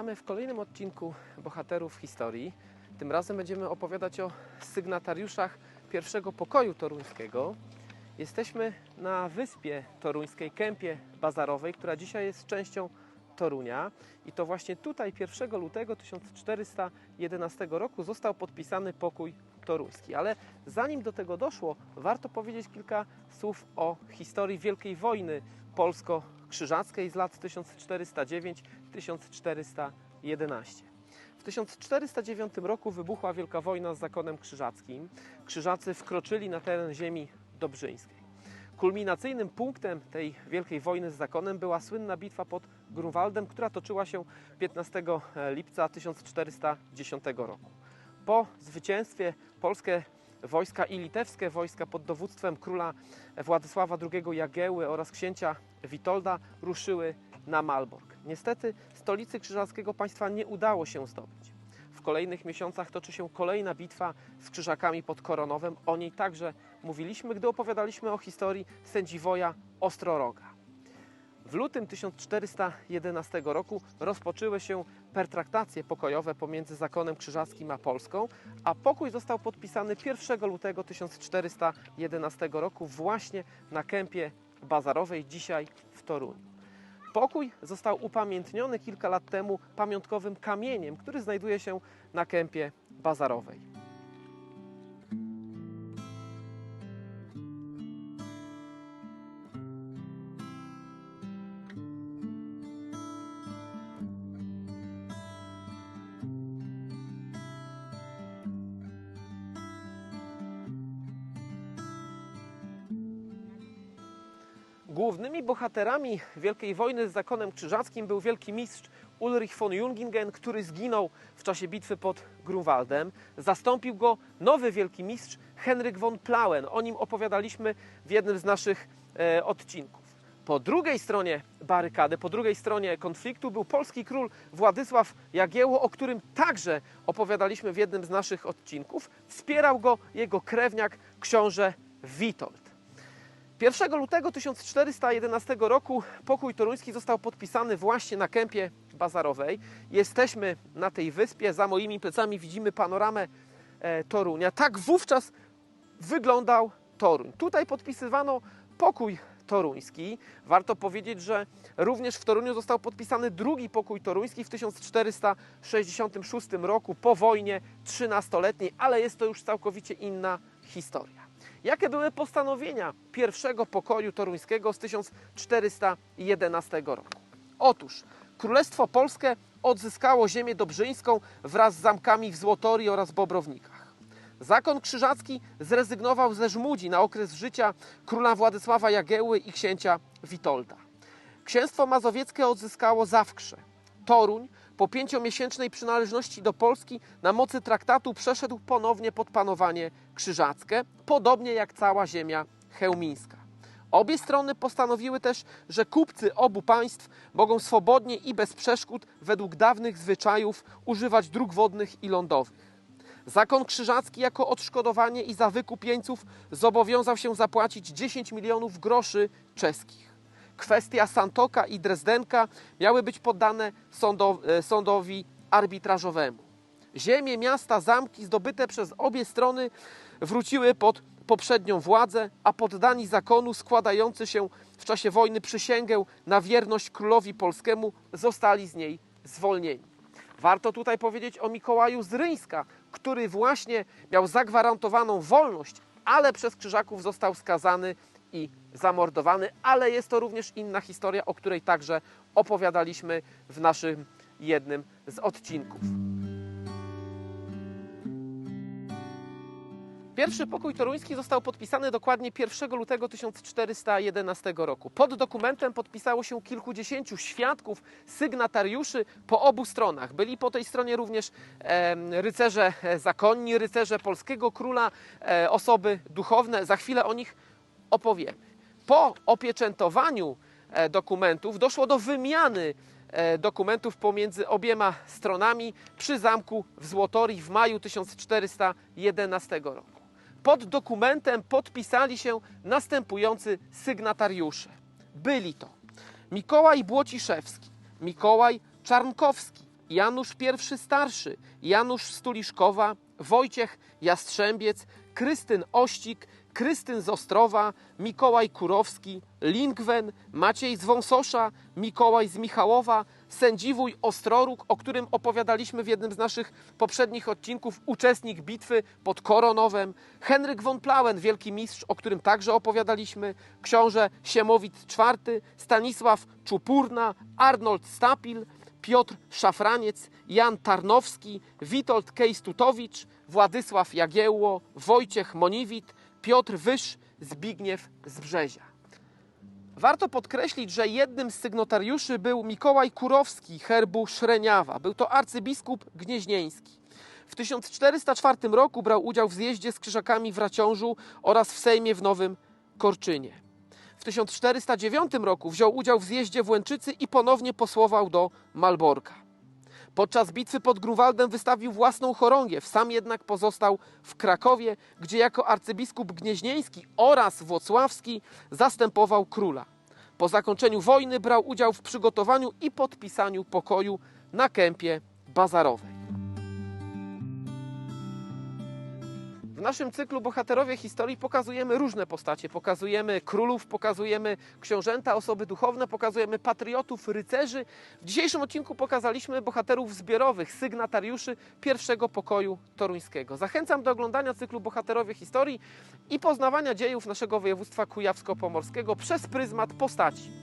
Witamy w kolejnym odcinku Bohaterów Historii. Tym razem będziemy opowiadać o sygnatariuszach pierwszego pokoju toruńskiego. Jesteśmy na wyspie toruńskiej, kępie bazarowej, która dzisiaj jest częścią Torunia. I to właśnie tutaj 1 lutego 1411 roku został podpisany pokój toruński. Ale zanim do tego doszło, warto powiedzieć kilka słów o historii Wielkiej Wojny polsko-krzyżackiej z lat 1409-1411. W 1409 roku wybuchła Wielka Wojna z zakonem krzyżackim. Krzyżacy wkroczyli na teren ziemi dobrzyńskiej. Kulminacyjnym punktem tej wielkiej wojny z zakonem była słynna bitwa pod Grunwaldem, która toczyła się 15 lipca 1410 roku. Po zwycięstwie polskie wojska i litewskie wojska pod dowództwem króla Władysława II Jagieły oraz księcia Witolda ruszyły na Malbork. Niestety stolicy krzyżackiego państwa nie udało się zdobyć. W kolejnych miesiącach toczy się kolejna bitwa z krzyżakami pod Koronowem. O niej także mówiliśmy, gdy opowiadaliśmy o historii sędziwoja Ostroroga. W lutym 1411 roku rozpoczęły się pertraktacje pokojowe pomiędzy zakonem krzyżackim a Polską, a pokój został podpisany 1 lutego 1411 roku właśnie na kępie bazarowej, dzisiaj w Toruniu. Pokój został upamiętniony kilka lat temu pamiątkowym kamieniem, który znajduje się na kępie bazarowej. Głównymi bohaterami Wielkiej Wojny z zakonem krzyżackim był wielki mistrz Ulrich von Jungingen, który zginął w czasie bitwy pod Grunwaldem. Zastąpił go nowy wielki mistrz Henryk von Plauen. O nim opowiadaliśmy w jednym z naszych e, odcinków. Po drugiej stronie barykady, po drugiej stronie konfliktu był polski król Władysław Jagiełło, o którym także opowiadaliśmy w jednym z naszych odcinków. Wspierał go jego krewniak książę Witold. 1 lutego 1411 roku pokój toruński został podpisany właśnie na kępie bazarowej. Jesteśmy na tej wyspie, za moimi plecami widzimy panoramę e, Torunia. Tak wówczas wyglądał Toruń. Tutaj podpisywano pokój toruński. Warto powiedzieć, że również w Toruniu został podpisany drugi pokój toruński w 1466 roku po wojnie 13-letniej, ale jest to już całkowicie inna historia. Jakie były postanowienia pierwszego pokoju toruńskiego z 1411 roku? Otóż Królestwo Polskie odzyskało ziemię dobrzyńską wraz z zamkami w Złotorii oraz Bobrownikach. Zakon krzyżacki zrezygnował ze żmudzi na okres życia króla Władysława Jagiełły i księcia Witolda. Księstwo mazowieckie odzyskało Zawkrze. Toruń po pięciomiesięcznej przynależności do Polski na mocy traktatu przeszedł ponownie pod panowanie krzyżackie, podobnie jak cała ziemia chełmińska. Obie strony postanowiły też, że kupcy obu państw mogą swobodnie i bez przeszkód według dawnych zwyczajów używać dróg wodnych i lądowych. Zakon krzyżacki jako odszkodowanie i za wykup jeńców zobowiązał się zapłacić 10 milionów groszy czeskich. Kwestia Santoka i Drezdenka miały być poddane e, sądowi arbitrażowemu. Ziemie, miasta, zamki zdobyte przez obie strony wróciły pod poprzednią władzę, a poddani zakonu składający się w czasie wojny przysięgę na wierność królowi polskiemu zostali z niej zwolnieni. Warto tutaj powiedzieć o Mikołaju z Ryńska, który właśnie miał zagwarantowaną wolność, ale przez krzyżaków został skazany i zamordowany, ale jest to również inna historia, o której także opowiadaliśmy w naszym jednym z odcinków. Pierwszy pokój toruński został podpisany dokładnie 1 lutego 1411 roku. Pod dokumentem podpisało się kilkudziesięciu świadków, sygnatariuszy po obu stronach. Byli po tej stronie również e, rycerze zakonni, rycerze polskiego króla, e, osoby duchowne. Za chwilę o nich opowiemy. Po opieczętowaniu e, dokumentów doszło do wymiany e, dokumentów pomiędzy obiema stronami przy zamku w Złotorii w maju 1411 roku. Pod dokumentem podpisali się następujący sygnatariusze. Byli to Mikołaj Błociszewski, Mikołaj Czarnkowski, Janusz I Starszy, Janusz Stuliszkowa, Wojciech Jastrzębiec, Krystyn Ościk, Krystyn z Ostrowa, Mikołaj Kurowski, Lingwen, Maciej z Wąsosza, Mikołaj z Michałowa, sędziwój Ostroróg, o którym opowiadaliśmy w jednym z naszych poprzednich odcinków, uczestnik bitwy pod Koronowem, Henryk von Plauen, wielki mistrz, o którym także opowiadaliśmy, książę Siemowit IV, Stanisław Czupurna, Arnold Stapil, Piotr Szafraniec, Jan Tarnowski, Witold Kejstutowicz, Władysław Jagiełło, Wojciech Moniwit, Piotr Wysz, Zbigniew z Brzezia. Warto podkreślić, że jednym z sygnotariuszy był Mikołaj Kurowski herbu Szreniawa. Był to arcybiskup gnieźnieński. W 1404 roku brał udział w zjeździe z krzyżakami w Raciążu oraz w Sejmie w Nowym Korczynie. W 1409 roku wziął udział w zjeździe w Łęczycy i ponownie posłował do Malborka. Podczas bitwy pod Grunwaldem wystawił własną chorągiew, sam jednak pozostał w Krakowie, gdzie jako arcybiskup gnieźnieński oraz włocławski zastępował króla. Po zakończeniu wojny brał udział w przygotowaniu i podpisaniu pokoju na kępie bazarowej. W naszym cyklu Bohaterowie Historii pokazujemy różne postacie. Pokazujemy królów, pokazujemy książęta, osoby duchowne, pokazujemy patriotów, rycerzy. W dzisiejszym odcinku pokazaliśmy bohaterów zbiorowych, sygnatariuszy pierwszego pokoju toruńskiego. Zachęcam do oglądania cyklu Bohaterowie Historii i poznawania dziejów naszego województwa kujawsko-pomorskiego przez pryzmat postaci.